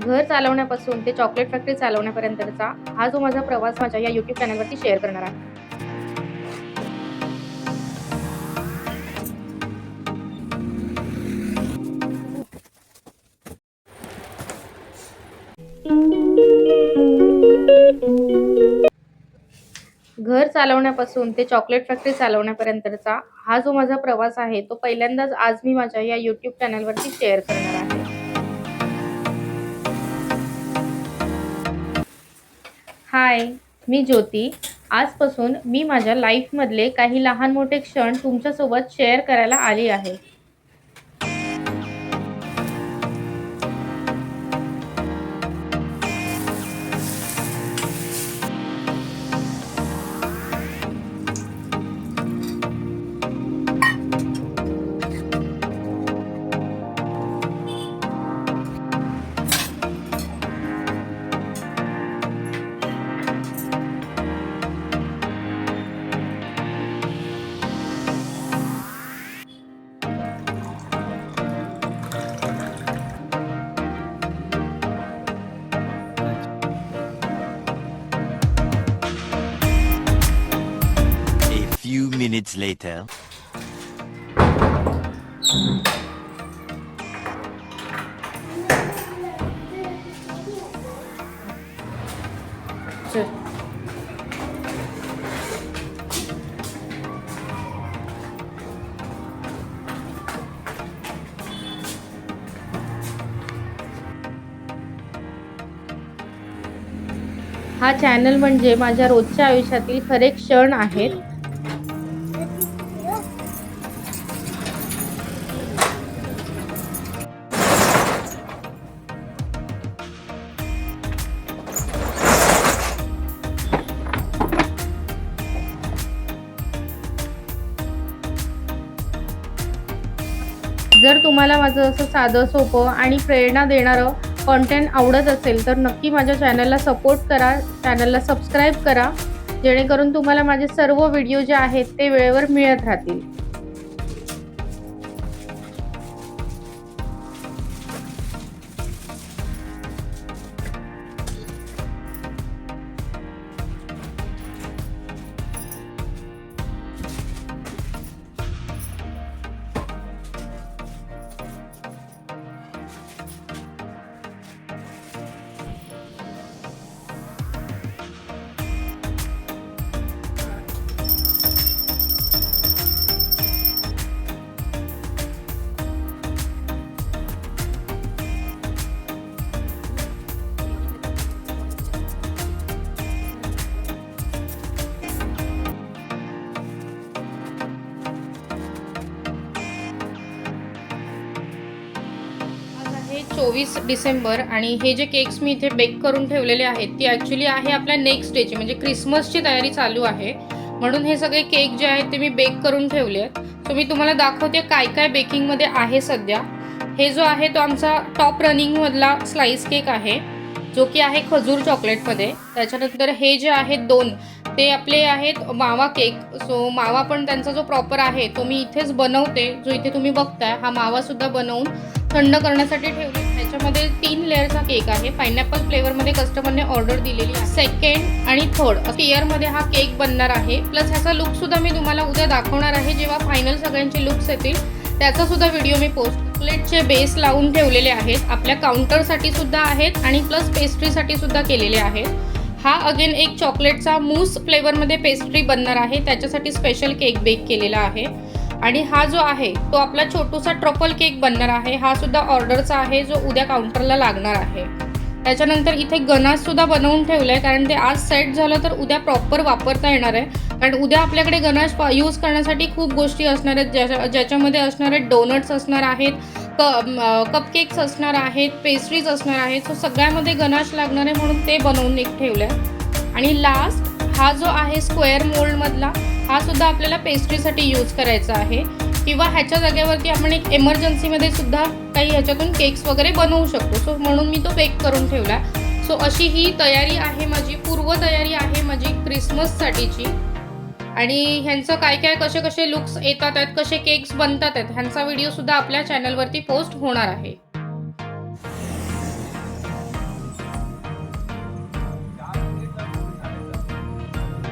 घर चालवण्यापासून ते chocolate factory चालवण्यापर्यंतचा हा जो माझा प्रवास माझ्या या यूट्यूब चॅनलवरती शेअर करणार आहे. घर चालवण्यापासून ते चॉकलेट फॅक्टरी चालवण्यापर्यंतचा हा जो माझा प्रवास आहे तो पहिल्यांदाच आज मी माझ्या या यूट्यूब चॅनलवरती शेअर करणार आहे. हाय मी ज्योती. आजपासून मी माझ्या लाईफमधले काही लहान मोठे क्षण तुमच्यासोबत शेअर करायला आली आहे. Minutes later. चल हा चॅनल म्हणजे माझ्या रोजच्या आयुष्यातील खरे क्षण आहेत जर तुम्हाला माझं असं साधं सोपं आणि प्रेरणा देणारं कॉन्टेंट आवडत असेल तर नक्की माझ्या चॅनलला सपोर्ट करा. चॅनलला सबस्क्राईब करा. जेणेकरून तुम्हाला माझे सर्व व्हिडिओ जे आहेत ते वेळेवर मिळत राहतील. आहे चोवीस डिसेंबर आणि हे जे केक्स मी इथे बेक करून ठेवलेले आहेत ती ॲक्च्युली आहे आपल्या नेक्स्ट डेची म्हणजे क्रिसमसची तयारी चालू आहे. म्हणून हे सगळे केक जे आहेत ते मी बेक करून ठेवले आहेत. सो मी तुम्हाला दाखवते काय काय बेकिंगमध्ये आहे सध्या. हे जो आहे तो आमचा टॉप रनिंगमधला स्लाईस केक आहे जो की आहे खजूर चॉकलेटमध्ये त्याच्यानंतर हे जे आहेत दोन ते आपले आहेत मावा केक सो मावा पण त्यांचा जो प्रॉपर आहे तो मी इथेच बनवते जो इथे तुम्ही बघताय हा मावासुद्धा बनवून थंड करण्यासाठी ठेवले त्याच्यामध्ये तीन लेअरचा केक आहे. पायनॅपल फ्लेवरमध्ये कस्टमरने ऑर्डर दिलेली आहे. सेकंड आणि थर्ड टिअरमध्ये हा केक बनणार आहे. प्लस ह्याचा लुक सुद्धा मी तुम्हाला उद्या दाखवणार आहे. जेव्हा फायनल सगळ्यांचे लुक्स येतील त्याचा सुद्धा व्हिडिओ मी पोस्ट चॉकलेटचे बेस लावून ठेवलेले आहेत. आपल्या काउंटरसाठी सुद्धा आहेत आणि प्लस पेस्ट्रीसाठी सुद्धा केलेले आहेत. हा अगेन एक चॉकलेटचा मूस फ्लेवरमध्ये पेस्ट्री बनणार आहे. त्याच्यासाठी स्पेशल केक बेक केलेला आहे. आणि हा जो आहे तो आपला छोटूसा ट्रफल केक बनणार आहे. हा सुद्धा ऑर्डरचा आहे जो उद्या काउंटरला लागणार आहे. त्याच्यानंतर इथे गनास सुद्धा बनवून ठेवलं आहे कारण ते आज सेट झालं तर उद्या प्रॉपर वापरता येणार आहे. कारण उद्या आपल्याकडे गनाश यूज करण्यासाठी खूप गोष्टी असणार आहेत ज्याच्या ज्याच्यामध्ये असणार आहेत डोनट्स असणार आहेत क कपकेक्स असणार आहेत पेस्ट्रीज असणार आहेत. सो सगळ्यामध्ये गनाश लागणार आहे म्हणून ते बनवून एक ठेवलं आहे आणि लास्ट हा जो आहे स्क्वेअर मोल्डमधला हा सुद्धा आपल्याला पेस्ट्रीसाठी यूज करायचा आहे. किंवा ह्याच्या जागेवरती आपण एक एमर्जन्सीमध्ये सुद्धा काही ह्याच्यातून केक्स वगैरे बनवू शकतो. सो म्हणून मी तो बेक करून ठेवला. सो अशी ही तयारी आहे माझी पूर्वतयारी आहे माझी क्रिसमससाठीची आणि ह्यांचं काय काय कसे कसे लुक्स येतात आहेत कसे केक्स बनतात आहेत ह्यांचा व्हिडिओ सुद्धा आपल्या चॅनलवरती पोस्ट होणार आहे.